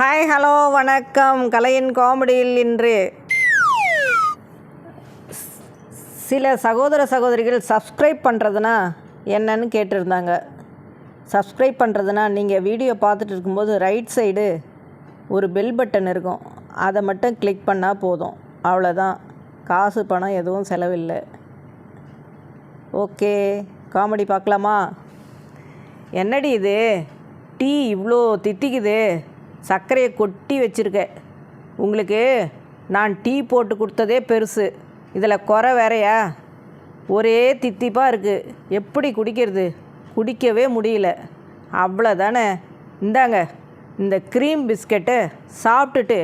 Hi hello வணக்கம். கலையின் காமெடியில் இன்று சில சகோதர சகோதரிகள் சப்ஸ்கிரைப் பண்ணுறதுனா என்னன்னு கேட்டிருந்தாங்க. சப்ஸ்கிரைப் பண்ணுறதுனா நீங்கள் வீடியோ பார்த்துட்டு இருக்கும்போது ரைட் சைடு ஒரு பெல் பட்டன் இருக்கும். அதை மட்டும் கிளிக் பண்ணால் போதும். அவ்வளோதான் காசு பணம் எதுவும் செலவில்லை. ஓகே காமெடி பார்க்கலாமா? என்னடி இது? டீ இவ்வளோ தித்திக்குது சர்க்கரையை கொட்டி வச்சுருக்க உங்களுக்கு நான் டீ போட்டு கொடுத்ததே பெருசு. இதில் குறை வேறையா? ஒரே தித்திப்பாக இருக்குது எப்படி குடிக்கிறது? குடிக்கவே முடியல. அவ்வளோதானே இந்தாங்க இந்த க்ரீம் பிஸ்கெட்டை சாப்பிட்டுட்டு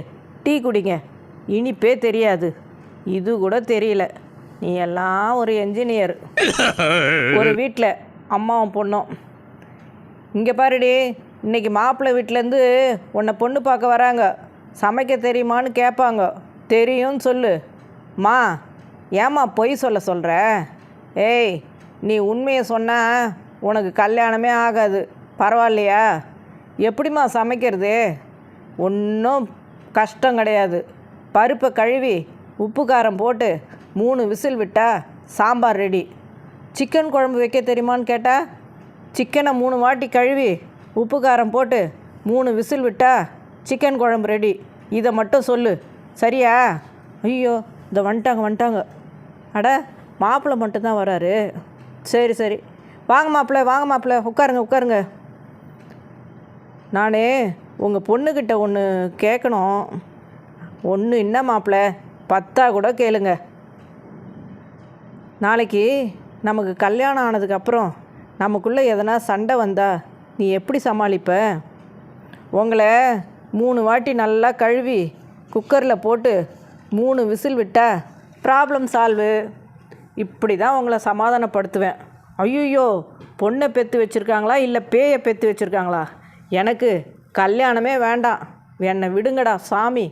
டீ குடிங்க. இனிப்பே தெரியாது. இது கூட தெரியல. நீ எல்லாம் ஒரு என்ஜினியர் ஒரு வீட்டில் அம்மாவும் பொண்ணும். இங்கே பாருடி இன்றைக்கி மாப்பிள்ளை வீட்டிலேருந்து உன்னை பொண்ணு பார்க்க வராங்க. சமைக்க தெரியுமான்னு கேட்பாங்க. தெரியும்னு சொல்லு. மா ஏம்மா பொய் சொல்ல சொல்கிற ஏய் நீ உண்மையை சொன்னால் உனக்கு கல்யாணமே ஆகாது. பரவாயில்லையா? எப்படிம்மா சமைக்கிறது? ஒன்றும் கஷ்டம் கிடையாது. பருப்பை கழுவி உப்பு காரம் போட்டு மூணு விசில் விட்டா சாம்பார் ரெடி. சிக்கன் குழம்பு வைக்க தெரியுமான்னு கேட்டால் சிக்கனை மூணு வாட்டி கழுவி உப்பு காரம் போட்டு மூணு விசில் விட்டா சிக்கன் குழம்பு ரெடி இதை மட்டும் சொல்லு. சரியா? ஐயோ இதை வந்துட்டாங்க வந்துட்டாங்க. அட மாப்பிள்ளை மட்டும்தான் வராரு. சரி சரி. வாங்க மாப்பிள்ளை வாங்க மாப்பிள்ளை. உட்காருங்க உட்காருங்க. நான் உங்கள் பொண்ணுக்கிட்ட ஒன்று கேட்கணும் ஒன்று என்ன மாப்பிள்ளை? பத்தா கூட கேளுங்க. நாளைக்கு நமக்கு கல்யாணம் ஆனதுக்கப்புறம் நமக்குள்ளே எதனா சண்டை வந்தால் நீ எப்படி சமாளிப்ப? உங்களை மூணு வாட்டி நல்லா கழுவி குக்கரில் போட்டு மூணு விசில் விட்டா ப்ராப்ளம் சால்வு இப்படி தான் உங்களை சமாதானப்படுத்துவேன். ஐயோ பொண்ணை பெற்று வச்சுருக்காங்களா இல்லை பேயை பெற்று வச்சுருக்காங்களா? எனக்கு கல்யாணமே வேண்டாம். என்னை விடுங்கடா சாமி.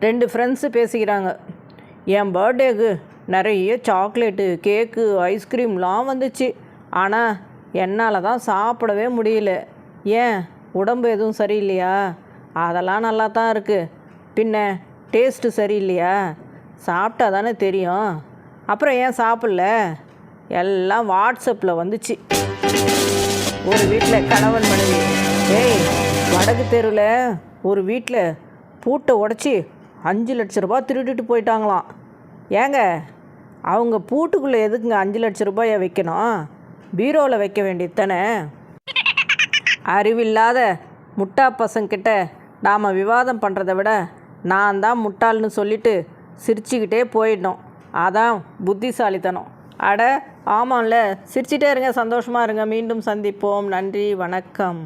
ரெண்டு ஃப்ரெண்ட்ஸு பேசிக்கிறாங்க. என் பர்த்டேக்கு நிறைய சாக்லேட்டு கேக்கு ஐஸ்கிரீம்லாம் வந்துச்சு. ஆனால் என்னால் தான் சாப்பிடவே முடியல. ஏன்? உடம்பு எதுவும் சரியில்லையா? அதெல்லாம் நல்லா தான் இருக்குது பின்ன டேஸ்ட்டு சரியில்லையா? சாப்பிட்டா தானே தெரியும். அப்புறம் ஏன் சாப்பிடல? எல்லாம் வாட்ஸ்அப்பில் வந்துச்சு. ஒரு வீட்டில் கணவன் மனைவி. ஏய் வடக்கு தெருவில் ஒரு வீட்டில் பூட்டை உடச்சி அஞ்சு லட்ச ரூபா திருடிட்டு போயிட்டாங்களாம். ஏங்க அவங்க பூட்டுக்குள்ளே எதுக்குங்க அஞ்சு லட்ச ரூபாயை வைக்கணும்? பீரோவில் வைக்க வேண்டியது தானே? அறிவில்லாத முட்டா பசங்கிட்ட நாம் விவாதம் பண்ணுறத விட நான் தான் முட்டாள்னு சொல்லிட்டு சிரிச்சுக்கிட்டே போயிடணும். அதான் புத்திசாலித்தனம். அட ஆமாம்ல. சிரிச்சிட்டே இருங்க சந்தோஷமாக இருங்க. மீண்டும் சந்திப்போம். நன்றி வணக்கம்.